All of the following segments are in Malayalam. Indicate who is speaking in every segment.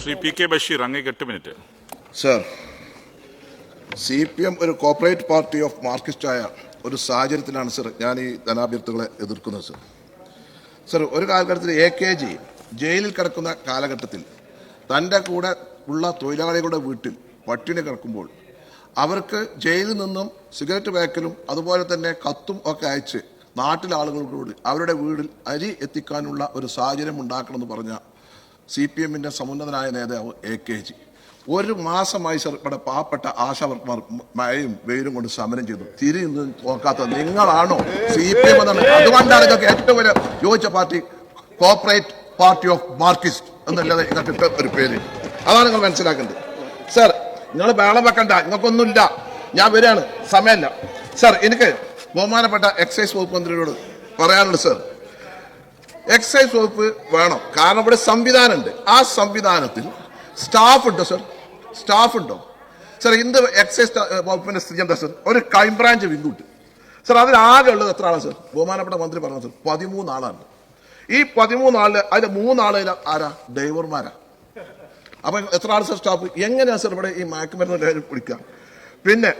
Speaker 1: ശ്രീ പി കെ ബഷീർ അങ്ങേക്ക് എട്ട് minute.
Speaker 2: Sir C P M ഒരു കോപ്പറേറ്റ് പാർട്ടി ഓഫ് മാർക്സിസ്റ്റ് ആയ ഒരു സാഹചര്യത്തിലാണ് സർ ഞാൻ ഈ ധനാഭ്യർത്ഥികളെ എതിർക്കുന്നത് സർ സർ ഒരു കാലഘട്ടത്തിൽ എ കെ ജി ജയിലിൽ കിടക്കുന്ന കാലഘട്ടത്തിൽ തന്റെ കൂടെ ഉള്ള തൊഴിലാളികളുടെ വീട്ടിൽ പട്ടിണി കിടക്കുമ്പോൾ അവർക്ക് ജയിലിൽ നിന്നും സിഗരറ്റ് പാക്കലും അതുപോലെ തന്നെ കത്തും ഒക്കെ അയച്ച് നാട്ടിലെ ആളുകളോട് അവരുടെ വീടിൽ അരി എത്തിക്കാനുള്ള ഒരു സാഹചര്യം ഉണ്ടാക്കണമെന്ന് പറഞ്ഞ സി പി എമ്മിന്റെ സമുന്നതനായ നേതാവ് എ കെ ജി. ഒരു മാസമായി സർ ഇവിടെ പാവപ്പെട്ട ആശാവർക്കന്മാർ മഴയും വെയിലും കൊണ്ട് സമരം ചെയ്തു. തിരി നോക്കാത്ത നിങ്ങളാണോ സി പി എം എന്നാണ്? അതുകൊണ്ടാണ് ഇതൊക്കെ ഏറ്റവും വലിയ യോജിച്ച party corporate party of marxist എന്നല്ലാതെ ഇതൊക്കെ ഒരു പേര്. അതാണ് നിങ്ങൾ മനസ്സിലാക്കേണ്ടത്. സർ നിങ്ങൾ ബഹളം വെക്കണ്ട. നിങ്ങൾക്കൊന്നുമില്ല. ഞാൻ വരികയാണ്. സമയമല്ല. സർ എനിക്ക് ബഹുമാനപ്പെട്ട എക്സൈസ് വകുപ്പ് മന്ത്രിയോട് പറയാനുള്ളത് സർ. എക്സൈസ് വകുപ്പ് വേണം. കാരണം ഇവിടെ സംവിധാനമുണ്ട്. ആ സംവിധാനത്തിൽ സ്റ്റാഫ് ഉണ്ടോ സർ സ്റ്റാഫ് ഉണ്ടോ? സർ ഇന്ത് എക്സൈസ് വകുപ്പിന്റെ സ്ഥിതി എന്താ സർ ഒരു ക്രൈം ബ്രാഞ്ച് വിങ്ങുണ്ട് സർ ആകെ ഉള്ളത് എത്ര ആളാണ് സർ ബഹുമാനപ്പെട്ട മന്ത്രി പറഞ്ഞു സർ പതിമൂന്ന് ആളാണ് ഈ പതിമൂന്ന് ആളിൽ അതിൽ മൂന്നാളിൽ ആരാ? ഡ്രൈവർമാരാ. അപ്പൊ എത്ര ആൾ സർ സ്റ്റാഫ് എങ്ങനെയാണ് സർ ഇവിടെ ഈ മയക്കുമരുന്ന് ലഹരി പിടിക്കുക പിന്നെ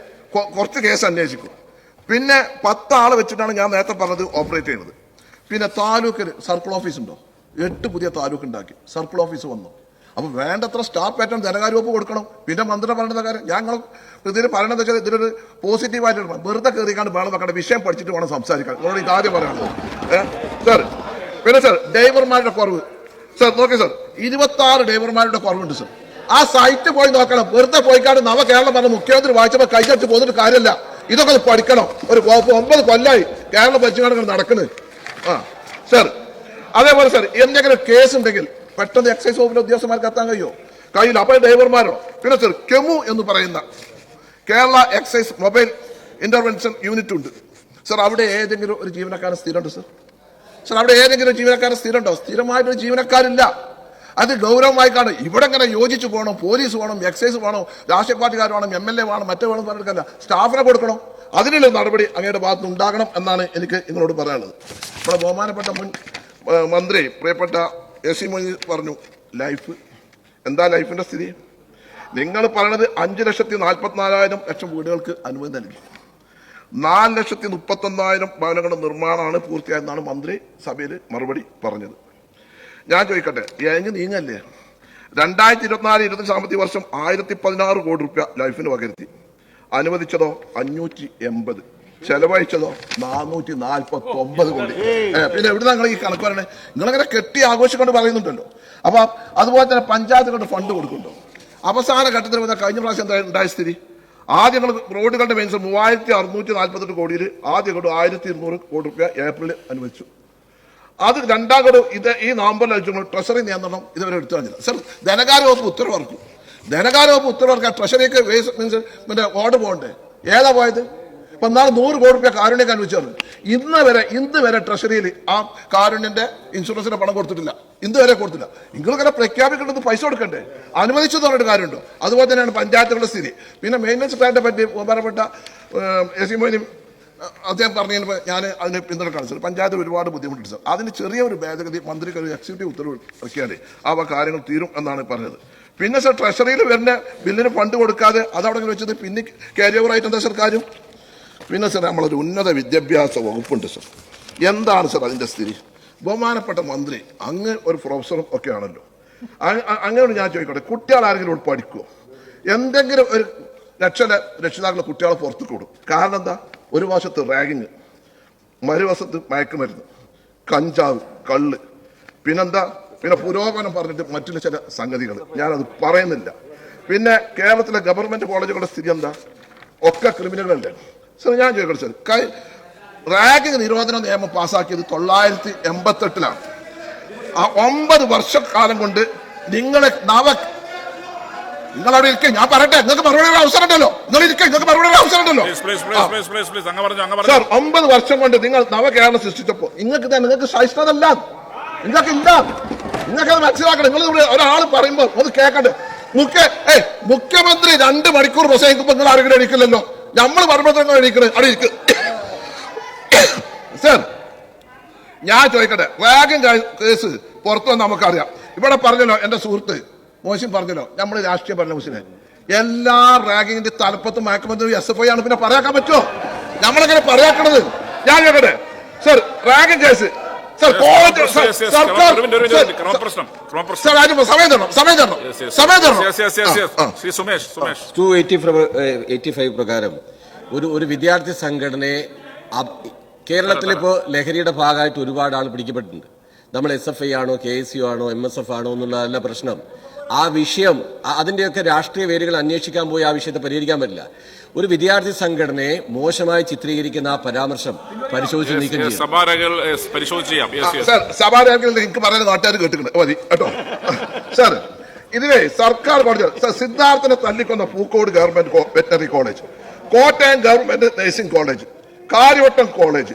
Speaker 2: കുറച്ച് കേസ് അന്വേഷിക്കും. പിന്നെ പത്ത് വെച്ചിട്ടാണ് ഞാൻ നേരത്തെ പറഞ്ഞത് ഓപ്പറേറ്റ് ചെയ്യുന്നത്. പിന്നെ താലൂക്കിൽ സർക്കിൾ ഓഫീസ് ഉണ്ടോ? എട്ട് പുതിയ താലൂക്ക് ഉണ്ടാക്കി. സർക്കിൾ ഓഫീസ് വന്നു. അപ്പോൾ വേണ്ടത്ര സ്റ്റാഫ് പാറ്റേൺ ധനകാര്യ വകുപ്പ് കൊടുക്കണം. പിന്നെ മന്ത്രി പറയുന്ന കാര്യം ഞങ്ങൾ ഇതിന് പറയണത് വെച്ചാൽ ഇതിനൊരു പോസിറ്റീവായിട്ട് വെറുതെ കയറിക്കാണ്ട് വേണം വെക്കേണ്ട വിഷയം പഠിച്ചിട്ട് വേണം സംസാരിക്കാൻ. നിങ്ങളോട് ഇത് ആദ്യം പറയാനുള്ളത് സർ പിന്നെ സാർ ഡ്രൈവർമാരുടെ കുറവ്. സർ നോക്കി സർ ഇരുപത്തി ആറ് ഡ്രൈവർമാരുടെ കുറവുണ്ട് സർ ആ സൈറ്റ് പോയി നോക്കണം. വെറുതെ പോയിക്കാണ്ട് നവ കേരളം പറഞ്ഞ മുഖ്യമന്ത്രി വായിച്ചപ്പോൾ കൈകടിച്ച് പോകുന്നിട്ട് കാര്യമല്ല. ഇതൊക്കെ പഠിക്കണം. ഒരു ഒമ്പത് കൊല്ലായി കേരള ഭരിച്ചുകൊണ്ട് നടക്കുന്നത് ആ അതേപോലെ സർ എന്തെങ്കിലും കേസ് ഉണ്ടെങ്കിൽ പെട്ടെന്ന് എക്സൈസ് വകുപ്പിന്റെ ഉദ്യോഗസ്ഥന്മാർക്ക് എത്താൻ കഴിയുമോ കഴിയില്ല അപ്പോൾ ഡ്രൈവർമാരോ പിന്നെ സർ കെമു എന്ന് പറയുന്ന Kerala excise mobile intervention unit ഉണ്ട്. സർ അവിടെ ഏതെങ്കിലും ഒരു ജീവനക്കാരൻ സ്ഥിരമുണ്ട് സർ സർ അവിടെ ഏതെങ്കിലും ജീവനക്കാരൻ സ്ഥിരമുണ്ടോ? സ്ഥിരമായിട്ടൊരു ജീവനക്കാരില്ല. അത് ഗൗരവമായി കാണും. ഇവിടെ ഇങ്ങനെ യോജിച്ചു പോകണം? പോലീസ് വേണം? എക്സൈസ് വേണം? രാഷ്ട്രീയ പാർട്ടിക്കാർ വേണം? എം എൽ എ വേണം? മറ്റേ വേണം പറഞ്ഞിട്ടല്ല സ്റ്റാഫിനെ കൊടുക്കണം? അതിനുള്ള നടപടി അങ്ങയുടെ ഭാഗത്ത് ഉണ്ടാകണം എന്നാണ് എനിക്ക് നിങ്ങളോട് പറയാനുള്ളത്. നമ്മുടെ ബഹുമാനപ്പെട്ട മുൻ മന്ത്രി പ്രിയപ്പെട്ട എ സി മൊയ്തീൻ പറഞ്ഞു ലൈഫ് എന്താ ലൈഫിന്റെ സ്ഥിതി? നിങ്ങൾ പറയണത് അഞ്ച് ലക്ഷത്തി നാൽപ്പത്തിനാലായിരം ലക്ഷം വീടുകൾക്ക് അനുമതി നൽകി. നാല് ലക്ഷത്തി മുപ്പത്തൊന്നായിരം ഭവനങ്ങളുടെ നിർമ്മാണമാണ് പൂർത്തിയായെന്നാണ് മന്ത്രി സഭയിൽ മറുപടി പറഞ്ഞത്. ഞാൻ ചോദിക്കട്ടെ ഏഞ്ഞ് നീങ്ങല്ലേ? രണ്ടായിരത്തി ഇരുപത്തിനാല് ഇരുപത്തി സാമ്പത്തിക വർഷം ആയിരത്തി പതിനാറ് കോടി റുപ്യ ലൈഫിന് പകരുത്തി. അനുവദിച്ചതോ? അഞ്ഞൂറ്റി എൺപത്. ചെലവഴിച്ചതോ? നാനൂറ്റി നാൽപ്പത്തി ഒമ്പത് കോടി പിന്നെ എവിടെ നിങ്ങൾ ഈ കണക്ക് പറയണേ? നിങ്ങളങ്ങനെ കെട്ടി ആഘോഷിക്കൊണ്ട് പറയുന്നുണ്ടല്ലോ. അപ്പൊ അതുപോലെ തന്നെ പഞ്ചായത്തുകളുടെ ഫണ്ട് കൊടുക്കുന്നുണ്ടോ? അവസാന ഘട്ടത്തിൽ വന്ന കഴിഞ്ഞ പ്രാവശ്യം എന്താ ഉണ്ടായ സ്ഥിതി? ആദ്യം ഞങ്ങൾ റോഡുകളുടെ മെയിൻസ് മൂവായിരത്തി അറുന്നൂറ്റി നാൽപ്പത്തെട്ട് കോടിയിൽ ആദ്യം ഘട്ടം ആയിരത്തി ഇരുന്നൂറ് കോടി രൂപ ഏപ്രിലിൽ അനുവദിച്ചു. അത് രണ്ടാം ഘടകം ഇത് ഈ നവംബറിൽ അയച്ചു ട്രഷറി നിയന്ത്രണം ഇതുവരെ എടുത്തു കഴിഞ്ഞില്ല സർ ധനകാര്യ വകുപ്പ് ഉത്തരവിറക്കും ധനകാര്യ വകുപ്പ് ഉത്തരവിറക്കാൻ ട്രഷറിക്ക് മീൻസ് മറ്റേ ഓർഡർ പോകണ്ടേ? ഏതാ പോയത്? അപ്പൊ നാളെ നൂറ് കോടി രൂപ കാരുണ്യം അനുവദിച്ചത് ഇന്ന് വരെ ഇന്ന് വരെ ട്രഷറിയിൽ ആ കാരുണ്യന്റെ ഇൻഷുറൻസിന്റെ പണം കൊടുത്തിട്ടില്ല. ഇന്ന് വരെ കൊടുത്തില്ല. നിങ്ങൾക്കങ്ങനെ പ്രഖ്യാപിക്കേണ്ടത് പൈസ കൊടുക്കണ്ടേ? അനുവദിച്ചു പറഞ്ഞിട്ട് കാര്യമുണ്ടോ? അതുപോലെ തന്നെയാണ് പഞ്ചായത്തുകളുടെ സ്ഥിതി. പിന്നെ മെയിന്റനൻസ് പ്ലാന്റെ പറ്റി ബഹുമാനപ്പെട്ട എസ് സി അദ്ദേഹം പറഞ്ഞു ഞാൻ അതിനെ പിന്തുണക്കാണ് സാർ പഞ്ചായത്തിൽ ഒരുപാട് ബുദ്ധിമുട്ടുണ്ട് സാർ. അതിന് ചെറിയൊരു ഭേദഗതി മന്ത്രിക്ക് ഒരു എക്സിക്യൂട്ടീവ് ഉത്തരവ് ഇറക്കിയാലേ ആ കാര്യങ്ങൾ തീരും എന്നാണ് പറഞ്ഞത്. പിന്നെ സാർ ട്രഷറിയിൽ വരുന്ന ബില്ലിന് ഫണ്ട് കൊടുക്കാതെ അതവിടെ വെച്ചത് പിന്നെ ക്യാരി ഓവർ ആയിട്ട് എന്താ സാർ കാര്യം? പിന്നെ സാർ നമ്മളൊരു ഉന്നത വിദ്യാഭ്യാസ വകുപ്പുണ്ട് സാർ. എന്താണ് സാർ അതിന്റെ സ്ഥിതി? ബഹുമാനപ്പെട്ട മന്ത്രി അങ്ങ് ഒരു പ്രൊഫസറും ഒക്കെ ആണല്ലോ. അങ്ങനെ ഞാൻ ചോദിക്കട്ടെ കുട്ടികൾ ആരെങ്കിലും ഇവിടെ പഠിക്കുമോ എന്തെങ്കിലും ഒരു രക്ഷ രക്ഷിതാക്കളെ കുട്ടികളെ പുറത്തു കൂടും. കാരണം എന്താ? ഒരു വശത്ത് റാഗിങ് മറുവശത്ത് മയക്കുമരുന്ന് കഞ്ചാവ് കള്ള്. പിന്നെന്താ? പിന്നെ പുരോഗമനം പറഞ്ഞിട്ട് മറ്റുള്ള ചില സംഗതികൾ. ഞാനത് പറയുന്നില്ല. പിന്നെ കേരളത്തിലെ ഗവൺമെന്റ് കോളേജുകളുടെ സ്ഥിതി എന്താ? ഒക്കെ ക്രിമിനലുകളല്ലേ? സർ ഞാൻ സാർ. കൈ റാഗിങ് നിരോധന നിയമം പാസ്സാക്കിയത് തൊള്ളായിരത്തി എൺപത്തെട്ടിലാണ്. ആ ഒമ്പത് വർഷക്കാലം കൊണ്ട് നിങ്ങളെ നവ നിങ്ങളവിടെ ഇരിക്കേ. ഞാൻ പറയട്ടെ നിങ്ങൾക്ക് മറുപടി അവസരം ഉണ്ടല്ലോ നിങ്ങൾ
Speaker 1: അങ്ങ്
Speaker 2: സാർ ഒമ്പത് വർഷം കൊണ്ട് നിങ്ങൾ നവകേരളം സൃഷ്ടിച്ചപ്പോ നിങ്ങൾക്ക് തന്നെ നിങ്ങൾക്ക് സഹിഷ്ണുതല്ല നിങ്ങൾക്ക് ഇല്ല. നിങ്ങൾക്ക് അത് മനസ്സിലാക്കണം. നിങ്ങൾ ഒരാൾ പറയുമ്പോൾ ഒന്ന് കേൾക്കട്ടെ. മുഖ്യ ഏ മുഖ്യമന്ത്രി രണ്ട് മണിക്കൂർ പ്രസംഗിക്കുമ്പോൾ നിങ്ങൾ ആരെങ്കിലും എണീക്കില്ലല്ലോ? നമ്മൾ പറയുമ്പോൾ എണീക്കണേ അവിടെ ഇരിക്കും സാർ ഞാൻ ചോദിക്കട്ടെ. വേഗം കേസ് പുറത്തു വന്ന് നമുക്കറിയാം. ഇവിടെ പറഞ്ഞല്ലോ എന്റെ സുഹൃത്ത് മോശം പറഞ്ഞല്ലോ നമ്മൾ രാഷ്ട്രീയ ഭരണ മുസ്ലിം. എല്ലാ റാഗിങ്ങിന്റെ തലപ്പത്ത് മയക്കുമരുന്ന് എസ് എഫ് ഐ ആണ്. പിന്നെ പറയാക്കാൻ പറ്റുമോ? നമ്മളെങ്ങനെ പറയാക്കണത്? ഞാൻ കേട്ടെ sir ragging case. Sir college. സർക്കാർ സമയം തരണം സമയം തരണം. സമയം തരണം.
Speaker 3: ടു എയ്റ്റി ഫൈവ് പ്രകാരം ഒരു ഒരു വിദ്യാർത്ഥി സംഘടനയെ കേരളത്തിലിപ്പോൾ ലഹരിയുടെ ഭാഗമായിട്ട് ഒരുപാട് ആൾ പിടിക്കപ്പെട്ടിട്ടുണ്ട്. നമ്മൾ എസ് എഫ് ഐ ആണോ കെ എസ് യു ആണോ എം എസ് എഫ് ആണോ എന്നുള്ളതല്ല പ്രശ്നം. ആ വിഷയം അതിന്റെയൊക്കെ രാഷ്ട്രീയ വേരുകൾ അന്വേഷിക്കാൻ പോയി ആ വിഷയത്തെ പരിഹരിക്കാൻ പറ്റില്ല. ഒരു വിദ്യാർത്ഥി സംഘടനയെ മോശമായി ചിത്രീകരിക്കുന്ന ആ പരാമർശം പരിശോധിച്ച് നീക്കം
Speaker 2: എനിക്ക് പറയുന്ന നാട്ടുകാർ കേട്ടിട്ടുണ്ട്. മതി കേട്ടോ. സാർ ഇതിലെ സർക്കാർ കോളേജ് സാർ സിദ്ധാർത്ഥനെ തല്ലിക്കൊന്ന Pookode government veterinary college Kottayam government nursing college Karyavattom college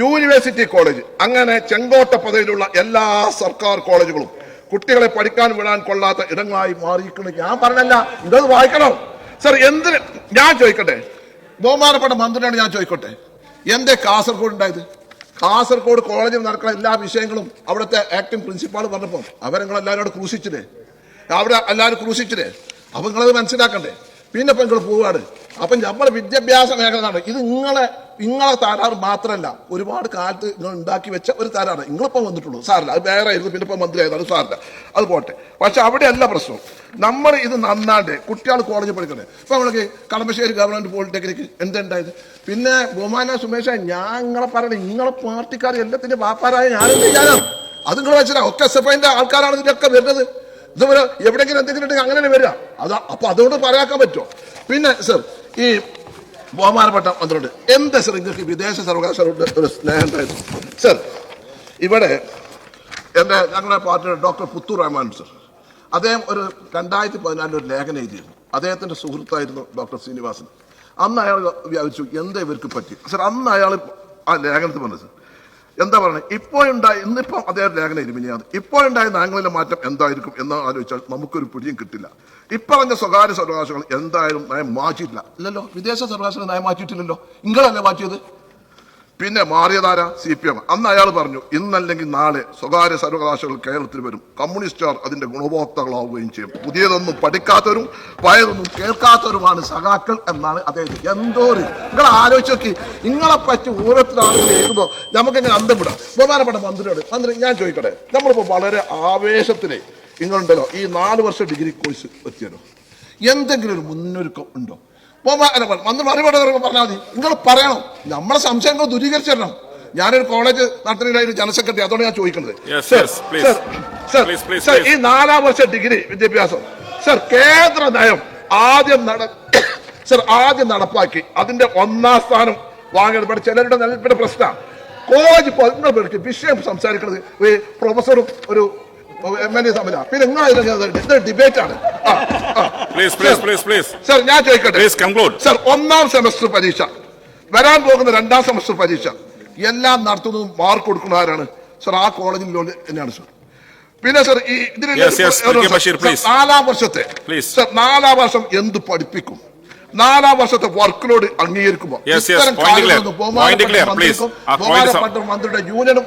Speaker 2: university college അങ്ങനെ ചെങ്കോട്ട പദവിയിലുള്ള എല്ലാ സർക്കാർ കോളേജുകളും കുട്ടികളെ പഠിക്കാൻ വിടാൻ കൊള്ളാത്ത ഇടങ്ങളായി മാറിയിരിക്കുന്നു. ഞാൻ പറഞ്ഞല്ല ഇതത് വായിക്കണം. സർ എന്തിന്? ഞാൻ ചോദിക്കട്ടെ. ബഹുമാനപ്പെട്ട മന്ത്രിയോട് ഞാൻ ചോദിക്കട്ടെ. എന്തേ കാസർഗോഡ് ഉണ്ടായത് കാസർഗോഡ് കോളേജിൽ നടക്കുന്ന എല്ലാ വിഷയങ്ങളും അവിടുത്തെ ആക്ടിംഗ് പ്രിൻസിപ്പാൾ പറഞ്ഞപ്പോൾ അവരങ്ങൾ എല്ലാവരോട് ക്രൂശിച്ചില്ലേ? അവിടെ എല്ലാവരും ക്രൂശിച്ചില്ലേ? അപ്പൊ നിങ്ങളത് മനസ്സിലാക്കണ്ടേ? പിന്നെ ഇപ്പൊ നിങ്ങൾ പോവാണ്. അപ്പൊ നമ്മുടെ വിദ്യാഭ്യാസ മേഖല ഇത് നിങ്ങളെ നിങ്ങളെ താരാറ് മാത്രമല്ല ഒരുപാട് കാലത്ത് നിങ്ങൾ ഉണ്ടാക്കി വെച്ച ഒരു താരാണ് നിങ്ങളിപ്പം വന്നിട്ടുള്ളൂ. സാറില്ല അത് വേറെ ആയിരുന്നു പിന്നെ ഇപ്പം മന്ത്രി ആയതാണ് സാറില്ല. അത് പോട്ടെ. പക്ഷെ അവിടെയല്ല പ്രശ്നം. നമ്മൾ ഇത് നന്നാണ്ട് കുട്ടികൾ കോളേജിൽ പഠിക്കണേ. ഇപ്പം നമ്മൾക്ക് കളമശ്ശേരി ഗവൺമെന്റ് പോളിടെക്നിക്ക് എന്തുണ്ടായത്? പിന്നെ ബഹുമാന സുമേഷ ഞാൻ നിങ്ങളെ പറയണേ നിങ്ങളെ പാർട്ടിക്കാർ എല്ലാത്തിന്റെ വാപ്പാരായ ഞാനും ഞാനാണ് അത് നിങ്ങൾ വെച്ചാൽ ഒക്കെ എസ് എഫ് ഐന്റെ ആൾക്കാരാണ് ഇതിലൊക്കെ വരുന്നത്. ഇതുപോലെ എവിടെയെങ്കിലും എന്തെങ്കിലും ഉണ്ടെങ്കിൽ അങ്ങനെ വരിക. അത് അപ്പോൾ അതുകൊണ്ട് പറയാക്കാൻ പറ്റുമോ? പിന്നെ സർ ഈ ബഹുമാനപ്പെട്ട മന്ത്രിയുണ്ട് എന്താ സർ നിങ്ങൾക്ക് വിദേശ സർവകലാശാലയോട് ഒരു സ്നേഹം സർ ഇവിടെ എന്റെ ഞങ്ങളുടെ പാർട്ടിയുടെ ഡോക്ടർ പുത്തൂർ റഹ്മാൻ സർ. അദ്ദേഹം ഒരു രണ്ടായിരത്തി പതിനാലിൽ ഒരു ലേഖനം എഴുതിയിരുന്നു. അദ്ദേഹത്തിന്റെ സുഹൃത്തായിരുന്നു ഡോക്ടർ ശ്രീനിവാസൻ. അന്ന് അയാൾ വ്യാപിച്ചു എന്താ ഇവർക്ക് പറ്റി? സർ അന്ന് അയാൾ ആ ലേഖനത്തിൽ പറഞ്ഞു സർ എന്താ പറയുന്നത് ഇപ്പോഴുണ്ടായ ഇന്നിപ്പം അദ്ദേഹം ലേഖനം ഇരുമിനിയാണ് ഇപ്പോഴുണ്ടായ നയങ്ങളിലെ മാറ്റം എന്തായിരിക്കും എന്ന് ആലോചിച്ചാൽ നമുക്കൊരു പിടിയും കിട്ടില്ല. ഇപ്പറഞ്ഞ സ്വകാര്യ സർവകാശങ്ങൾ എന്തായാലും നയം മാറ്റിയിട്ടില്ല. ഇല്ലല്ലോ. വിദേശ സർവകാശങ്ങൾ നയം മാറ്റിയിട്ടില്ലല്ലോ. നിങ്ങളല്ലേ മാറ്റിയത്? പിന്നെ മാറിയതാര? C P M. അന്ന് അയാൾ പറഞ്ഞു ഇന്നല്ലെങ്കിൽ നാളെ സ്വകാര്യ സർവകലാശാലകൾ കേരളത്തിൽ വരും. കമ്മ്യൂണിസ്റ്റുകാർ അതിന്റെ ഗുണഭോക്താക്കളാവുകയും ചെയ്യും. പുതിയതൊന്നും പഠിക്കാത്തവരും പഴയതൊന്നും കേൾക്കാത്തവരുമാണ് സഖാക്കൾ എന്നാണ് അദ്ദേഹം എന്തോ നിങ്ങൾ ആലോചിച്ച് നോക്കി. നിങ്ങളെ പറ്റി ഓരോരുത്തർ ആളുകൾ എഴുതുമ്പോൾ നമുക്കിങ്ങനെ അന്തം വിടാം ബഹുമാനപ്പെട്ട മന്ത്രിയോട് മന്ത്രി ഞാൻ ചോദിക്കട്ടെ? നമ്മളിപ്പോൾ വളരെ ആവേശത്തിലെ നിങ്ങളുണ്ടല്ലോ ഈ നാല് വർഷം ഡിഗ്രി കോഴ്സ് എത്തിയല്ലോ. എന്തെങ്കിലും ഒരു മുന്നൊരുക്കം ഉണ്ടോ? വന്ന് മറുപടി പറഞ്ഞാൽ മതി. നിങ്ങൾ പറയണം. നമ്മളെ സംശയങ്ങൾ ദൂരീകരിച്ചു തരണം ഞാനൊരു കോളേജ് നടത്തുന്നതിന് ജനറൽ സെക്രട്ടറി അതുകൊണ്ട് ഞാൻ ചോദിക്കുന്നത്. സർ. ഈ നാലാം വർഷ ഡിഗ്രി വിദ്യാഭ്യാസം. സർ കേന്ദ്ര നയം ആദ്യം നട സർ ആദ്യം നടപ്പാക്കി. അതിന്റെ ഒന്നാം സ്ഥാനം വാങ്ങിയത് ഇവിടെ ചിലരുടെ നിലനിൽപ്പിന്റെ പ്രശ്നമാണ്. കോളേജ് നിങ്ങൾ വിഷയം സംസാരിക്കുന്നത് പ്രൊഫസറും ഒരു എം എൽ എ തമ്മിലാണ് പിന്നെ നിങ്ങൾ ഡിബേറ്റ് ആണ്.
Speaker 1: Please please please please
Speaker 2: sir ഞാൻ ചോദിക്കട്ടെ?
Speaker 1: പ്ലീസ് കൺക്ലൂഡ്
Speaker 2: സർ ഒന്നാം സെമസ്റ്റർ പരീക്ഷ. വരാൻ പോകുന്ന രണ്ടാം സെമസ്റ്റർ പരീക്ഷ. എല്ലാം നടത്തുന്നതും മാർക്ക് കൊടുക്കുന്ന ആരാണ്? സർ ആ കോളേജിൽ തന്നെയാണ് സർ പിന്നെ സർ ഈ ഇതിന് നാലാം വർഷത്തെ. സർ നാലാം വർഷം എന്ത് പഠിപ്പിക്കും? നാലാം വർഷത്തെ വർക്ക് ലോഡ് അംഗീകരിക്കുമ്പോൾ. ബഹുമാനപ്പെട്ട മന്ത്രിയുടെ യൂണിയനും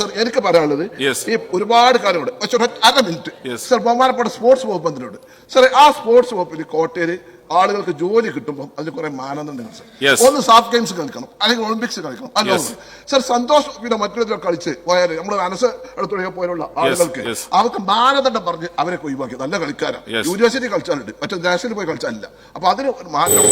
Speaker 2: സർ എനിക്ക് പറയാനുള്ളത് ഈ ഒരുപാട് പക്ഷെ അര മിനിറ്റ്. സർ ബഹുമാനപ്പെട്ട സ്പോർട്സ് വകുപ്പ് മന്ത്രിയോട്. സാറേ ആ സ്പോർട്സ് വകുപ്പിൽ കോട്ടയിൽ ആളുകൾക്ക് ജോലി കിട്ടുമ്പോൾ അതിന് കുറെ മാനദണ്ഡങ്ങൾ സർ ഒന്ന് സാഫ് ഗെയിംസ് കളിക്കണം. അല്ലെങ്കിൽ ഒളിമ്പിക്സ് കളിക്കണം.
Speaker 1: അല്ലെങ്കിൽ
Speaker 2: സർ സന്തോഷ് പിന്നെ മറ്റൊരു കളിച്ച് പോയാൽ നമ്മുടെ മനസ്സ് എടുത്തുള്ള പോലുള്ള ആളുകൾക്ക്. അവർക്ക് മാനദണ്ഡം പറഞ്ഞ് അവരെ ഒഴിവാക്കി. നല്ല കളിക്കാരാണ് യൂണിവേഴ്സിറ്റി കളിച്ചാലുണ്ട്. മറ്റേ നാഷണലിൽ പോയി കളിച്ചാലില്ല. അപ്പൊ അതിന് മാറ്റം